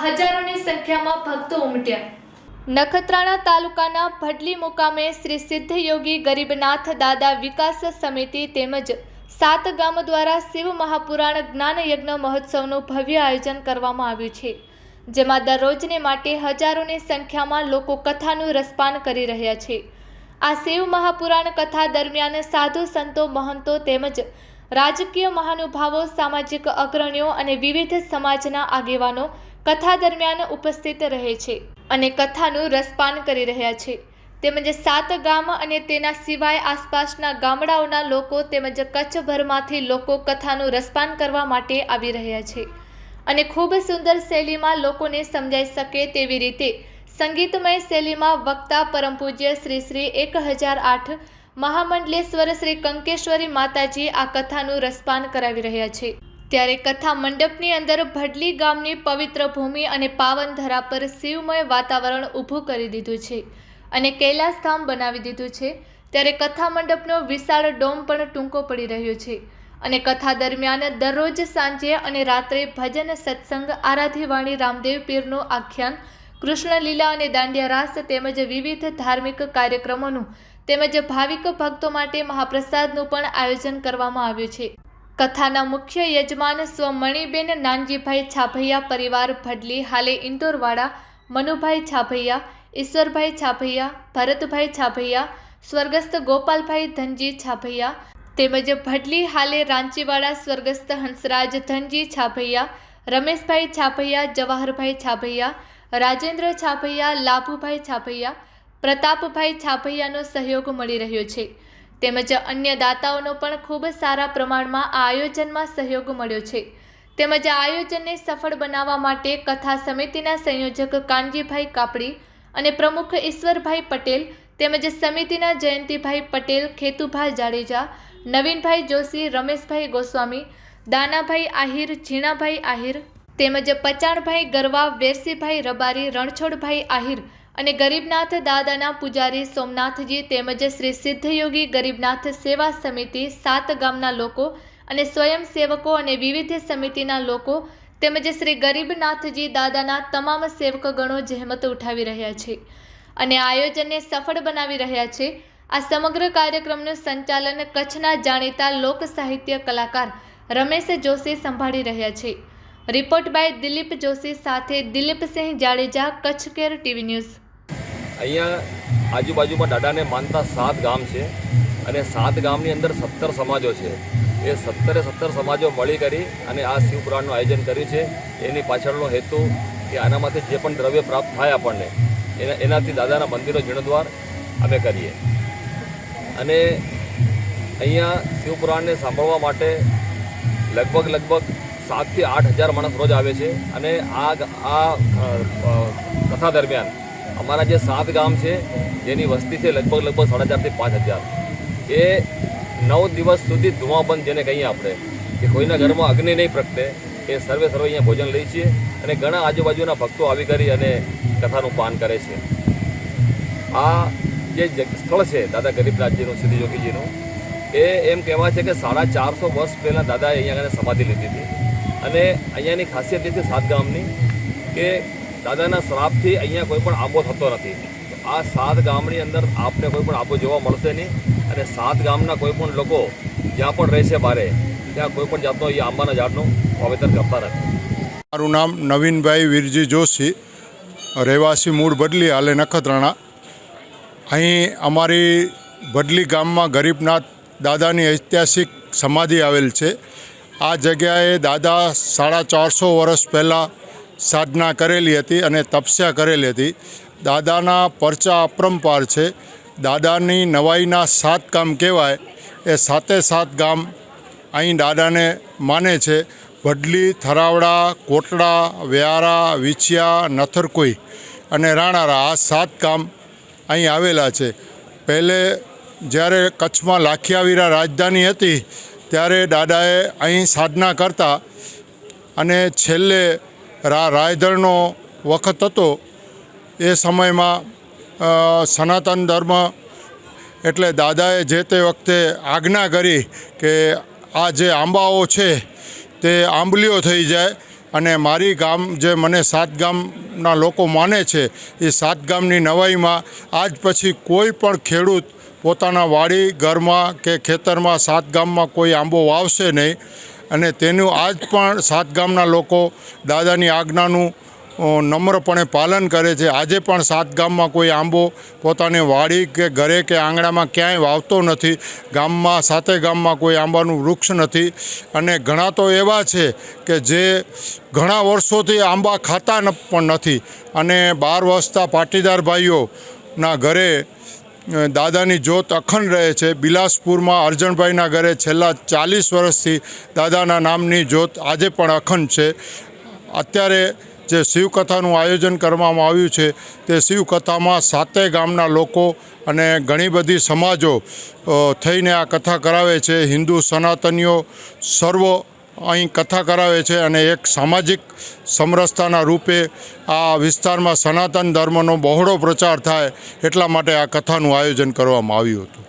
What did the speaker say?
હજારોની સંખ્યામાં ભક્તો ઉમટ્યા. નખત્રાણા તાલુકાના ભડલી મુકામે શ્રી સિદ્ધ યોગી ગરીબનાથ દાદા વિકાસ સમિતિ તેમજ સાત ગામ દ્વારા શિવ મહાપુરાણ જ્ઞાન યજ્ઞ મહોત્સવનું ભવ્ય આયોજન કરવામાં આવ્યું છે, જેમાં દરરોજને માટે હજારોની સંખ્યામાં લોકો કથાનું રસપાન કરી રહ્યા છે. આ શિવ મહાપુરાણ કથા દરમિયાન સાધુ સંતો, મહંતો તેમજ રાજકીય મહાનુભાવો, સામાજિક અગ્રણીઓ અને વિવિધ સમાજના આગેવાનો કથા દરમિયાન ઉપસ્થિત રહે છે અને કથાનું રસપાન કરી રહ્યા છે. તેમજ સાત ગામ અને તેના સિવાય આસપાસના ગામડાઓના લોકો તેમજ કચ્છભરમાંથી લોકો કથાનું રસપાન કરવા માટે આવી રહ્યા છે અને ખૂબ સુંદર શૈલીમાં લોકોને સમજાઈ શકે તેવી રીતે સંગીતમય શૈલીમાં વક્તા પરમ પૂજ્ય શ્રી શ્રી એક હજાર આઠ મહામંડલેશ્વર શ્રી કંકેશ્વરી માતાજી આ કથાનું રસપાન કરાવી રહ્યા છે. ત્યારે કથા મંડપની અંદર ભડલી ગામની પવિત્ર ભૂમિ અને પાવન ધરા પર શિવમય વાતાવરણ ઊભું કરી દીધું છે અને કૈલાસ ધામ બનાવી દીધું છે. ત્યારે કથા મંડપનો વિશાળ ડોમ પણ ટૂંકો પડી રહ્યો છે અને કથા દરમિયાન દરરોજ સાંજે અને રાત્રે ભજન સત્સંગ આરાધ્યવાણી રામદેવ પીરનું આખ્યાન, કૃષ્ણલીલા અને દાંડિયા રાસ તેમજ વિવિધ ધાર્મિક કાર્યક્રમોનું તેમજ ભાવિક ભક્તો માટે મહાપ્રસાદનું પણ આયોજન કરવામાં આવ્યું છે. કથાના મુખ્ય યજમાન સ્વ મણિબેન નાનજીભાઈ છાભૈયા, પરિવાર ભડલી, હાલે ઇન્દોરવાડા મનુભાઈ છાભૈયા, ઈશ્વરભાઈ છાભૈયા, ભરતભાઈ છાભૈયા, સ્વર્ગસ્થ ગોપાલભાઈ ધનજી છાભૈયા, તેમજ ભડલી, હાલે રાંચીવાડા સ્વર્ગસ્થ હંસરાજ ધનજી છાભૈયા, રમેશભાઈ છાભૈયા, જવાહરભાઈ છાભૈયા, રાજેન્દ્ર છાભૈયા, લાભુભાઈ છાભૈયા પ્રતાપભાઈ છાભૈયાનો સહયોગ મળી રહ્યો છે. તેમજ અન્ય દાતાઓનો પણ ખૂબ સારા પ્રમાણમાં આ આયોજનમાં સહયોગ મળ્યો છે. તેમજ આ આયોજનને સફળ બનાવવા માટે કથા સમિતિના સંયોજક કાનજીભાઈ કાપડી અને પ્રમુખ ઈશ્વરભાઈ પટેલ તેમજ સમિતિના જયંતિભાઈ પટેલ, ખેતુભાઈ જાડેજા, નવીનભાઈ જોશી, રમેશભાઈ ગોસ્વામી, દાનાભાઈ આહિર, ઝીણાભાઈ આહિર તેમજ પચાણભાઈ ગરવા, વેરસીભાઈ રબારી, રણછોડભાઈ આહિર અને ગરીબનાથ દાદાના પૂજારી સોમનાથજી તેમજ શ્રી સિદ્ધયોગી ગરીબનાથ સેવા સમિતિ સાત ગામના લોકો અને સ્વયંસેવકો અને વિવિધ સમિતિના લોકો તેમજ શ્રી ગરીબનાથજી દાદાના તમામ સેવકગણો જહેમત ઉઠાવી રહ્યા છે અને આયોજનને સફળ બનાવી રહ્યા છે. આ સમગ્ર કાર્યક્રમનું સંચાલન કચ્છના જાણીતા લોક સાહિત્ય કલાકાર રમેશ જોશી સંભાળી રહ્યા છે. રિપોર્ટ બાય દિલીપ જોશી સાથે Dilipsinh Jadeja, Kutch care TV news. અહીંયા આજુબાજુમાં દાદાને માનતા સાત ગામ છે અને સાત ગામની અંદર સત્તર સમાજો છે. એ સત્તરે સત્તર સમાજો મળી કરી અને આ શિવપુરાણનું આયોજન કર્યું છે. એની પાછળનો હેતુ કે આનામાંથી જે પણ દ્રવ્ય પ્રાપ્ત થાય આપણને, એના એનાથી દાદાના મંદિરો જીર્ણોદ્વાર અમે કરીએ. અને અહીંયા શિવપુરાણને સાંભળવા માટે લગભગ લગભગ સાતથી આઠ હજાર માણસ રોજ આવે છે અને આ આ કથા દરમિયાન અમારા જે સાત ગામ છે, જેની વસ્તી છે લગભગ લગભગ સાડા ચારથી પાંચ હજાર. એ નવ દિવસ સુધી ધુમાબંધ જેને કહીએ આપણે, કે કોઈના ઘરમાં અગ્નિ નહીં પ્રગટે, એ સર્વે સર્વે અહીંયા ભોજન લઈએ છીએ અને ઘણા આજુબાજુના ભક્તો આવી કરી અને કથાનું પાન કરે છે. આ જે સ્થળ છે દાદા ગરીબનાથજીનું સિદ્ધ યોગીજીનું એ એમ કહેવાય છે કે સાડા ચારસો વર્ષ પહેલાં દાદાએ અહીંયા આગળ સમાધિ લીધી હતી. અને અહીંયાની ખાસિયત એ છે સાત ગામની, કે દાદાના શ્રાપથી અહીંયા કોઈ પણ આંબો થતો નથી. આ સાત ગામની અંદર આપને કોઈ પણ આંબો જોવા મળશે નહીં અને સાત ગામના કોઈ પણ લોકો જ્યાં પણ રહેશે બારે, ત્યાં કોઈ પણ જાતનો એ આંબાના ઝાડનું વાવેતર કરતા નથી. મારું નામ નવીનભાઈ વીરજી જોશી, રહેવાસી મૂળ બદલી હાલે નખત્રાણા. અહીં અમારી બદલી ગામમાં ગરીબનાથ દાદાની ઐતિહાસિક સમાધિ આવેલ છે. આ જગ્યાએ દાદા સાડા ચારસો વર્ષ પહેલાં સાધના કરેલી હતી અને તપસ્યા કરેલી હતી. દાદાના પરચા અપરંપાર છે. દાદાની નવાઈના સાત ગામ કહેવાય. એ સાતે સાત ગામ અહીં દાદાને માને છે. વડલી, થરાવડા, કોટડા, વ્યારા, વિછિયા, નથરકોઈ અને રાણારા આ સાત ગામ અહીં આવેલા છે. પહેલે જ્યારે કચ્છમાં લાખિયાવીરા રાજધાની હતી, ત્યારે દાદાએ અહીં સાધના કરતા અને છેલ્લે રા રાયધરનો વખત હતો, એ સમયમાં સનાતન ધર્મ એટલે દાદાએ જે તે વખતે આજ્ઞા કરી કે આ જે આંબાઓ છે તે આંબલીઓ થઈ જાય અને મારી ગામ જે મને સાત ગામના લોકો માને છે, એ સાત ગામની નવાઈમાં આજ પછી કોઈ પણ ખેડૂત પોતાના વાડી, ઘરમાં કે ખેતરમાં સાત ગામમાં કોઈ આંબો વાવશે નહીં. અને તેનું આજ પણ સાત ગામના લોકો દાદાની આજ્ઞાનું નમ્રપણે પાલન કરે છે. આજે પણ સાત ગામમાં કોઈ આંબો પોતાની વાડી કે ઘરે કે આંગણામાં ક્યાંય વાવતો નથી. ગામમાં, સાતે ગામમાં કોઈ આંબાનું વૃક્ષ નથી. અને ઘણા તો એવા છે કે જે ઘણા વર્ષોથી આંબા ખાતા પણ નથી. અને બાર વસતા પાટીદાર ભાઈઓના ઘરે દાદાની જોત અખંડ રહે છે. બિલાસપુરમાં અર્જણભાઈના ઘરે છેલ્લા ચાલીસ વર્ષથી દાદાના નામની જોત આજે પણ અખંડ છે. અત્યારે જે શિવકથાનું આયોજન કરવામાં આવ્યું છે તે શિવકથામાં સાતે ગામના લોકો અને ઘણી બધી સમાજો થઈને આ કથા કરાવે છે. હિન્દુ સનાતનીઓ, સર્વ અહીં કથા કરાવે છે અને એક સામાજિક સમરસતાના રૂપે આ વિસ્તારમાં સનાતન ધર્મનો બહોળો પ્રચાર થાય એટલા માટે આ કથાનું આયોજન કરવામાં આવ્યું હતું.